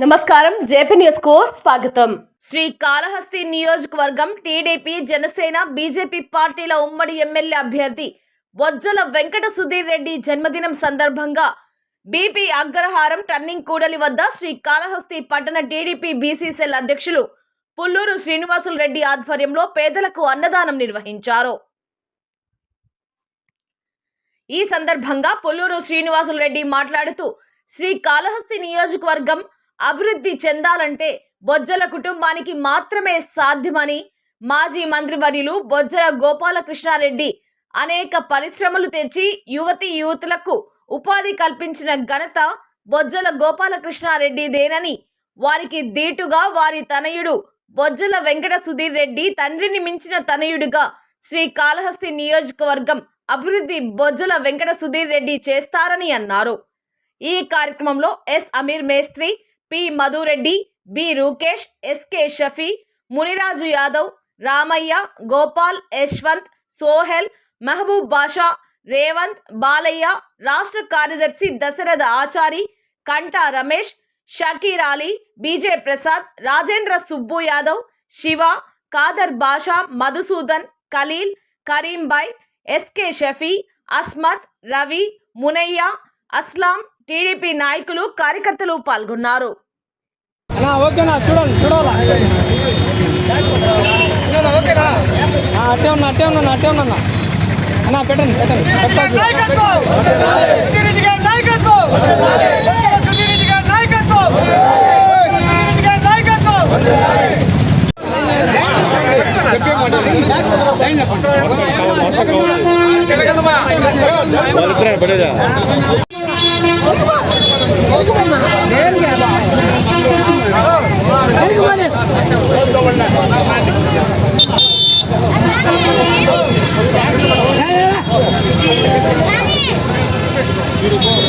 నమస్కారం జేపీ న్యూస్కు స్వాగతం. శ్రీ కాళహస్తి నియోజకవర్గం టీడీపీ జనసేన బీజేపీ పార్టీల ఉమ్మడి ఎమ్మెల్యే అభ్యర్థి బొజ్జల వెంకట సుధీర్ రెడ్డి జన్మదినం సందర్భంగా బీపీ అగ్రహారం టర్నింగ్ కూడలి వద్ద శ్రీ కాళహస్తి పట్టణ టీడీపీ బీసీసీఎల్ అధ్యక్షులు పుల్లూరు శ్రీనివాసులు రెడ్డి ఆధ్వర్యంలో పేదలకు అన్నదానం నిర్వహించారు. ఈ సందర్భంగా పుల్లూరు శ్రీనివాసులు రెడ్డి మాట్లాడుతూ శ్రీ కాళహస్తి నియోజకవర్గం అభివృద్ధి చెందాలంటే బొజ్జల కుటుంబానికి మాత్రమే సాధ్యమని మాజీ మంత్రివర్యులు బొజ్జల గోపాలకృష్ణారెడ్డి అనేక పరిశ్రమలు తెచ్చి యువతి యువతులకు ఉపాధి కల్పించిన ఘనత బొజ్జల గోపాలకృష్ణారెడ్డిదేనని వారికి దీటుగా వారి తనయుడు బొజ్జల వెంకట సుధీర్ రెడ్డి తండ్రిని మించిన తనయుడిగా శ్రీ కాళహస్తి నియోజకవర్గం అభివృద్ధి బొజ్జల వెంకట సుధీర్ రెడ్డి చేస్తారని అన్నారు. ఈ కార్యక్రమంలో S Amir Mestri P Madhureddy B Rukesh SK Shafi Muniraju Yadav Ramaiah Gopal Yashwant Sohail Mahaboob Basha Revanth Balaiah రాష్ట్ర కార్యదర్శి Dasaratha Achari Kanta Ramesh Shakir Ali BJ Prasad Rajendra Subbu Yadav Shiva Khader Basha Madhusudan Khalil Karimbhai SK Shafi Asmat Ravi Munaiah Aslam TDP నాయకులు కార్యకర్తలు పాల్గొన్నారు. అన్నా ఓకేనా? చూడండి చూడాలా? ఆ, అట్టే ఉన్నా అట్టే ఉన్నా అట్టే ఉన్నా అన్నా. పెట్టండి Beautiful.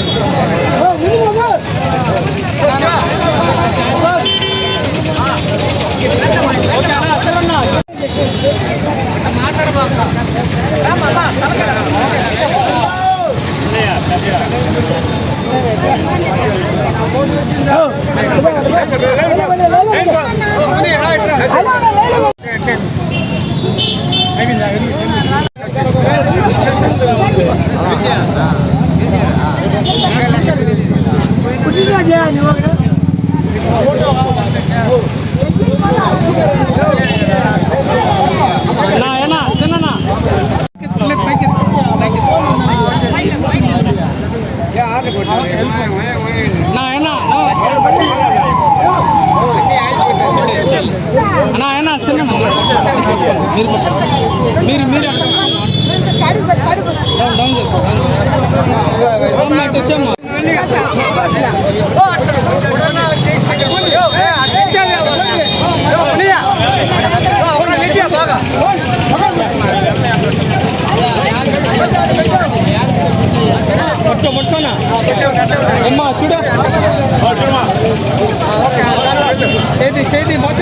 సుధీరెడ్డి మీరు మీరు మీరు డౌన్ డౌన్ చేసుకో వచ్చామ్మా పట్టుకో పట్టుకోనా అమ్మా చూడ. చేతి చేతి మోచ.